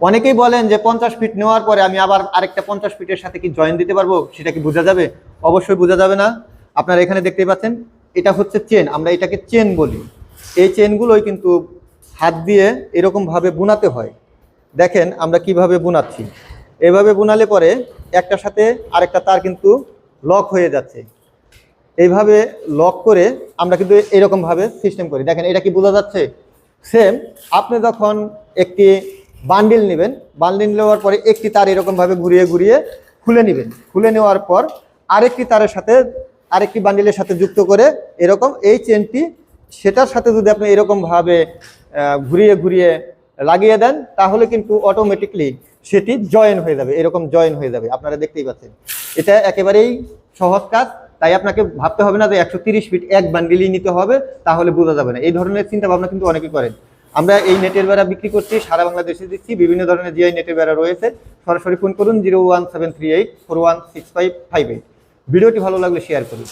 অনেকেই বলেন যে পঞ্চাশ ফিট নেওয়ার পরে আমি আবার আরেকটা পঞ্চাশ ফিটের সাথে কি জয়েন দিতে পারব? সেটা কি বোঝা যাবে? অবশ্যই বোঝা যাবে না। আপনারা এখানে দেখতেই পাচ্ছেন, এটা হচ্ছে চেন আমরা এটাকে চেন বলি। এই চেনগুলোই কিন্তু হাত দিয়ে এরকমভাবে বুনাতে হয়। দেখেন আমরা কীভাবে বুনাচ্ছি। এভাবে বুনালে পরে একটার সাথে আরেকটা তার কিন্তু লক হয়ে যাচ্ছে। এইভাবে লক করে আমরা কিন্তু এরকমভাবে সিস্টেম করি। দেখেন, এটা কি বোঝা যাচ্ছে? সেম আপনি যখন একটি বান্ডিল নেবেন। বান্ডিল নেওয়ার পরে একটি তার এরকমভাবে ঘুরিয়ে ঘুরিয়ে খুলে নেবেন। খুলে নেওয়ার পর আরেকটি তারের সাথে, আরেকটি বান্ডিলের সাথে যুক্ত করে এরকম এই চেনটি, সেটার সাথে যদি আপনি এরকমভাবে ঘুরিয়ে ঘুরিয়ে লাগিয়ে দেন, তাহলে কিন্তু অটোমেটিকলি সেটি জয়েন হয়ে যাবে। এরকম জয়েন হয়ে যাবে। আপনারা দেখতেই পাচ্ছেন। এটা একেবারেই সহজ কাজ। তাই আপনাকে ভাবতে হবে না যে একশো ফিট এক বান্ডিলই নিতে হবে, তাহলে বোঝা যাবে না। এই ধরনের চিন্তা ভাবনা কিন্তু অনেকেই করেন। আমরা এই নেটের বেড়া বিক্রি করছি, সারা বাংলাদেশে দিচ্ছি, বিভিন্ন ধরনের জিআই নেটের বেড়া রয়েছে। সরাসরি ফোন করুন, zero one seven three eight four one six five five eight. ভিডিওটি ভালো লাগলে শেয়ার করুন।